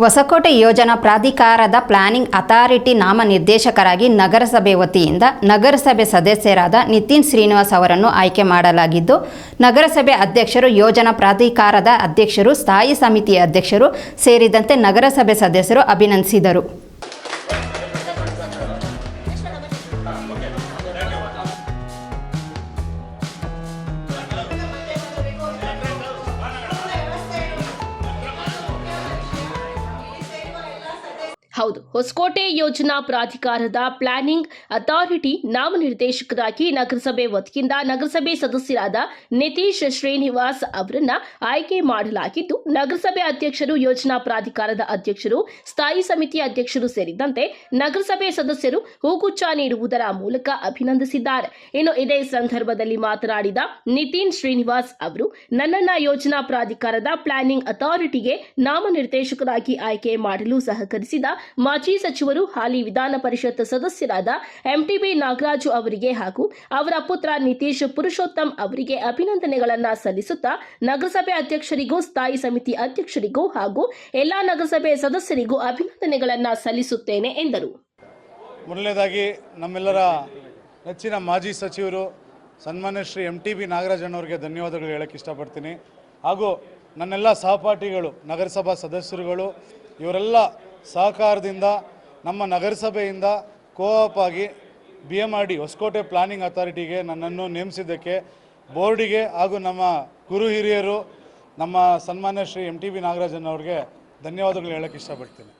ಹೊಸಕೋಟೆ ಯೋಜನಾ ಪ್ರಾಧಿಕಾರದ planning authority ನಾಮನಿರ್ದೇಶಕರಾಗಿ ನಗರಸಭೆ ವತಿಯಿಂದ ನಗರಸಭೆ ಸದಸ್ಯರಾದ ನಿತಿನ್ ಶ್ರೀನಿವಾಸ್ ಅವರನ್ನು ಆಯ್ಕೆ ಮಾಡಲಾಗಿದ್ದು, ನಗರಸಭೆ ಅಧ್ಯಕ್ಷರು, ಯೋಜನಾ ಪ್ರಾಧಿಕಾರದ ಅಧ್ಯಕ್ಷರು, ಸ್ಥಾಯಿ ಸಮಿತಿಯ ಅಧ್ಯಕ್ಷರು ಸೇರಿದಂತೆ ನಗರಸಭೆ ಸದಸ್ಯರು ಅಭಿನಂದಿಸಿದರು. ಹೌದು, ಹೊಸಕೋಟೆ ಯೋಜನಾ ಪ್ರಾಧಿಕಾರದ ಪ್ಲಾನಿಂಗ್ ಅಥಾರಿಟಿ ನಾಮನಿರ್ದೇಶಕರಾಗಿ ನಗರಸಭೆ ವತಿಯಿಂದ ನಗರಸಭೆ ಸದಸ್ಯರಾದ ನಿತೀಶ್ ಶ್ರೀನಿವಾಸ್ ಅವರನ್ನ ಆಯ್ಕೆ ಮಾಡಲಾಗಿದ್ದು, ನಗರಸಭೆ ಅಧ್ಯಕ್ಷರು, ಯೋಜನಾ ಪ್ರಾಧಿಕಾರದ ಅಧ್ಯಕ್ಷರು, ಸ್ಥಾಯಿ ಸಮಿತಿ ಅಧ್ಯಕ್ಷರು ಸೇರಿದಂತೆ ನಗರಸಭೆ ಸದಸ್ಯರು ಹೂಗುಚ್ಚ ನೀಡುವುದರ ಮೂಲಕ ಅಭಿನಂದಿಸಿದ್ದಾರೆ. ಇನ್ನು ಇದೇ ಸಂದರ್ಭದಲ್ಲಿ ಮಾತನಾಡಿದ ನಿತಿನ್ ಶ್ರೀನಿವಾಸ್ ಅವರು, ನನ್ನನ್ನ ಯೋಜನಾ ಪ್ರಾಧಿಕಾರದ ಪ್ಲಾನಿಂಗ್ ಅಥಾರಿಟಿಗೆ ನಾಮನಿರ್ದೇಶಕರಾಗಿ ಆಯ್ಕೆ ಮಾಡಲು ಸಹಕರಿಸಿದ ಮಾಜಿ ಸಚಿವರು, ಹಾಲಿ ವಿಧಾನ ಪರಿಷತ್ ಸದಸ್ಯರಾದ ಎಂಟಿಬಿ ನಾಗರಾಜು ಅವರಿಗೆ ಹಾಗೂ ಅವರ ಪುತ್ರ ನಿತೀಶ್ ಪುರುಷೋತ್ತಮ್ ಅವರಿಗೆ ಅಭಿನಂದನೆಗಳನ್ನ ಸಲ್ಲಿಸುತ್ತಾ ನಗರಸಭೆ ಅಧ್ಯಕ್ಷರಿಗೂ, ಸ್ಥಾಯಿ ಸಮಿತಿ ಅಧ್ಯಕ್ಷರಿಗೂ ಹಾಗೂ ಎಲ್ಲಾ ನಗರಸಭೆ ಸದಸ್ಯರಿಗೂ ಅಭಿನಂದನೆಗಳನ್ನ ಸಲ್ಲಿಸುತ್ತೇನೆ ಎಂದರು. ಮೊದಲನೇದಾಗಿ ನಮ್ಮೆಲ್ಲರ ನೆಚ್ಚಿನ ಮಾಜಿ ಸಚಿವರು, ಸನ್ಮಾನ್ಯ ಶ್ರೀ ಎಂ ಟಿ ಬಿ ನಾಗರಾಜಣ್ಣವ್ರಿಗೆ ಧನ್ಯವಾದಗಳು ಹೇಳಕ್ಕೆ ಇಷ್ಟಪಡ್ತೀನಿ. ಹಾಗೂ ನನ್ನೆಲ್ಲ ಸಹಪಾಠಿಗಳು, ನಗರಸಭಾ ಸದಸ್ಯರುಗಳು, ಇವರೆಲ್ಲ ಸಹಕಾರದಿಂದ ನಮ್ಮ ನಗರಸಭೆಯಿಂದ ಕೋಆಪ್ ಆಗಿ B M R D Hosakote planning ಅಥಾರಿಟಿಗೆ ನನ್ನನ್ನು ನೇಮಿಸಿದ್ದಕ್ಕೆ, ಬೋರ್ಡಿಗೆ ಹಾಗೂ ನಮ್ಮ ಗುರು ಹಿರಿಯರು, ನಮ್ಮ ಸನ್ಮಾನ್ಯ Shri M T B Nagarajan ಅವ್ರಿಗೆ ಧನ್ಯವಾದಗಳು ಹೇಳೋಕ್ಕೆ ಇಷ್ಟಪಡ್ತೀನಿ.